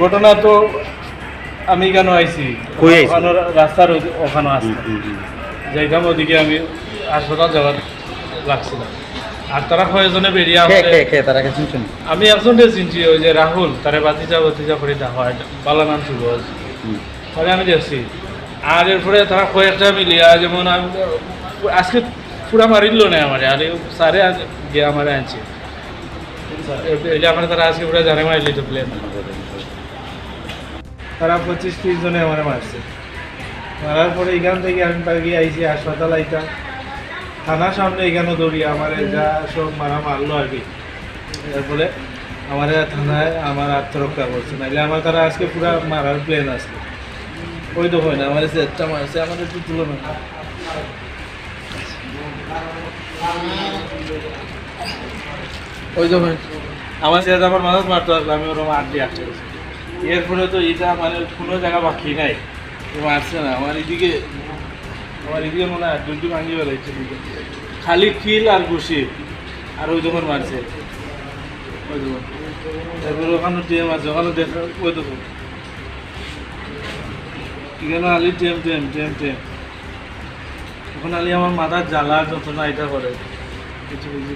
ঘটনা তো আমি কেন আইছি? রাস্তার ওখানে আসছে যাইতাম ওদিকে আমি হাসপাতাল যাওয়ার লাগছিলাম। আর তারা কয়েকজনে বেরিয়ে আমি একজনকে চিনছি ওই যে রাহুল তারে বাতিজা বাতিজা করে দেখা হয় বালা নাম ছিল তাহলে আমি দেখছি। আর এরপরে তারা কয়েকটা মিলিয়া যেমন আমি আজকে পুরা মারিল না আমার আর আজ গিয়ে আমার আনছে। এটা আমার তারা আজকে পুরা জানে মারিলি তো প্লেন তারা পঁচিশ, ত্রিশ জনে আমার মারছে। মারার পরে এখান থেকে আমি পাগিয়ে আইছি হাসপাতাল আইতাম থানার সামনে এখানে দৌড়িয়ে আমার যা সব মারা মারলো আর কি। এরপরে আমার থানায় আমার আত্মরক্ষা করছে। নাহলে আমার তারা আজকে পুরা মারার প্লেন আসলো ওই তো হয় না, আমার সেটটা মারছে আমার একটু তুলো না ওই তো হয় আমার সেটা আমার মাথায় মারতে আসলো আমি ওরকম আট দিয়ে গেছি। এরপরে তো এটা মানে কোনো জায়গা বাকি নাই। মারছে না, আমার এদিকে আমার এদিকে মনে হয় দুটি ভাঙি বেলাইছে খালি কিল আর ঘুষি আর ওই দোকান মারছে। ওই দোকান। তারপরে ওখানে টিএম ওখানে দেখা ওই আলি টেম টেম টেম টেম ওখানে আলি আমার মাথার জ্বালা যন্ত্রণা এটা করে। কিছু বুঝি